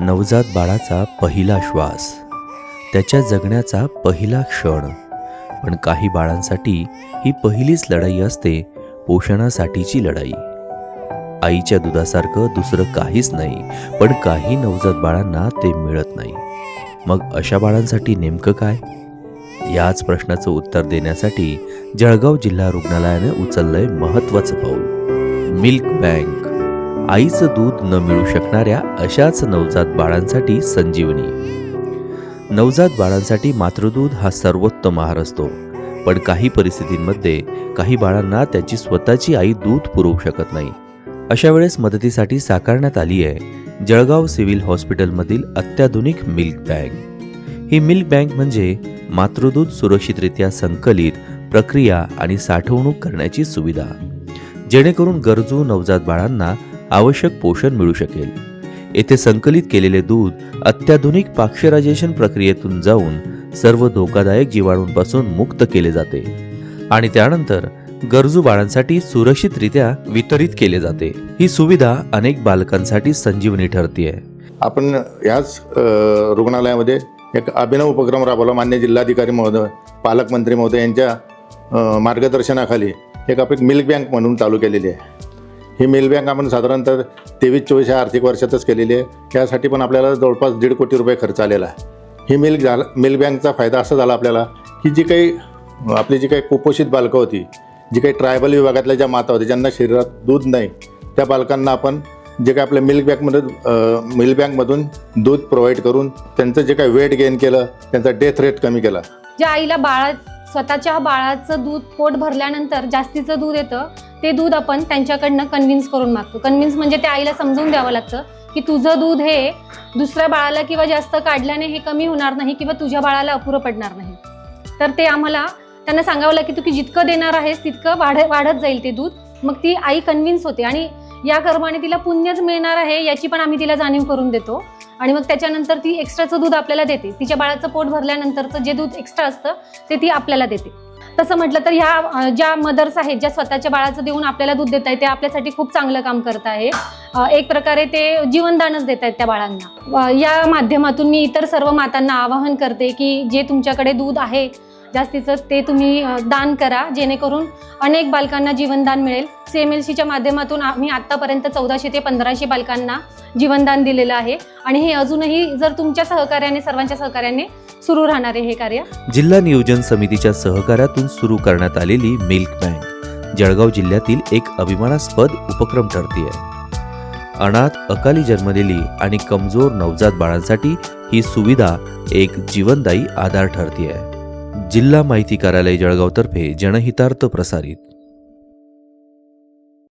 नवजात बाळाचा पहिला श्वास. त्याच्या जगण्याचा पहिला क्षण. पण काही बाळांसाठी ही पहिलीच लढाई असते पोषणासाठीची लढाई. आईच्या दुधासारखं दुसरं काहीच नाही पण काही नवजात बाळांना ते मिळत नाही. मग अशा बाळांसाठी नेमकं काय? याच प्रश्नाचं उत्तर देण्यासाठी जळगाव जिल्हा रुग्णालयाने उचललंय महत्वाचं पाऊल. Milk bank. आईचं दूध न मिळू शकणाऱ्या अशाच नवजात बाळांसाठी संजीवनी. नवजात बाळांसाठी मातृदूध हा सर्वोत्तम आहार असतो. पण काही परिस्थितींमध्ये काही बाळांना त्यांची स्वतःची आई दूध पुरवू शकत नाही. अशा वेळेस मदतीसाठी साकारण्यात आली आहे जळगाव सिव्हिल हॉस्पिटलमधील अत्याधुनिक मिल्क बँक. ही मिल्क बँक म्हणजे मातृदूध सुरक्षितरित्या संकलित प्रक्रिया आणि साठवणूक करण्याची सुविधा. जेणेकरून गरजू नवजात बाळांना आवश्यक पोषण मिळू शकेल. येथे संकलित केलेले दूध अत्याधुनिक पाक्षरायझेशन प्रक्रियेतून जाऊन सर्व धोकादायक जीवाणूंपासून मुक्त केले जाते आणि त्यानंतर गरजू बाळांसाठी सुरक्षितरित्या वितरित केले जाते. ही सुविधा अनेक बालकांसाठी संजीवनी ठरते आपण याच रुग्णालयामध्ये एक अभिनव उपक्रम राबवला. मान्य जिल्हाधिकारी महोदय पालकमंत्री महोदय यांच्या मार्गदर्शनाखाली एक आपण मिल्क बँक म्हणून चालू केलेली आहे. ही मेल बँक आपण साधारणतः तेवीस चोवीस या आर्थिक वर्षातच केलेली आहे. त्यासाठी पण आपल्याला जवळपास दीड कोटी रुपये खर्च आलेला आहे. ही मेल झाला मेल बँकचा फायदा असा झाला आपल्याला की जी काही आपली जी काही कुपोषित बालकं होती जी काही ट्रायबल विभागातल्या ज्या माता होत्या ज्यांना शरीरात दूध नाही त्या बालकांना आपण जे काही आपल्या मिल्क बँकमध्ये मिल्क बँकमधून दूध प्रोव्हाइड करून त्यांचं जे काही वेट गेन केलं त्यांचा डेथ रेट कमी केला. ज्या आईला बाळा स्वतःच्या बाळाचं दूध पोट भरल्यानंतर जास्तीचं दूध येतं ते दूध आपण त्यांच्याकडनं कन्व्हिन्स करून मागतो. कन्व्हिन्स म्हणजे त्या आईला समजून द्यावं लागतं की तुझं दूध हे दुसऱ्या बाळाला किंवा जास्त काढल्याने हे कमी होणार नाही किंवा तुझ्या बाळाला अपुरं पडणार नाही. तर ते आम्हाला त्यांना सांगावं लागतं की तू की जितकं देणार आहेस तितकं वाढ वाढत जाईल ते दूध. मग ती आई कन्व्हिन्स होते आणि या कर्माने तिला पुण्यच मिळणार आहे याची पण आम्ही तिला जाणीव करून देतो. आणि मग त्याच्यानंतर ती एक्स्ट्राचं दूध आपल्याला देते. तिच्या बाळाचं पोट भरल्यानंतरचं जे दूध एक्स्ट्रा असतं ते ती आपल्याला देते. तसं म्हटलं तर ह्या ज्या मदर्स आहेत ज्या स्वतःच्या बाळाचं देऊन आपल्याला दूध देत आहेत ते आपल्यासाठी खूप चांगलं काम करत आहे. एक प्रकारे ते जीवनदानच देत आहेत त्या बाळांना. या माध्यमातून मी इतर सर्व मातांना आवाहन करते की जे तुमच्याकडे दूध आहे जास्तीचं ते तुम्ही दान करा जेणेकरून अनेक बालकांना जीवनदान मिळेल. सी एम एल सीच्या माध्यमातून आम्ही आत्तापर्यंत चौदाशे ते पंधराशे बालकांना जीवनदान दिलेलं आहे. आणि हे अजूनही जर तुमच्या सहकार्याने सर्वांच्या सहकार्याने सुरू राहणार आहे हे कार्य. जिल्हा नियोजन समितीच्या सहकार्यातून सुरू करण्यात आलेली मिल्क बँक जळगाव जिल्ह्यातील एक अभिमानास्पद उपक्रम ठरतीये. अनाथ अकाली जन्मलेली आणि कमजोर नवजात बाळांसाठी ही सुविधा एक जीवनदायी आधार ठरतीये. जिल्हा माहिती कार्यालय जळगावतर्फे जनहितार्थ प्रसारित.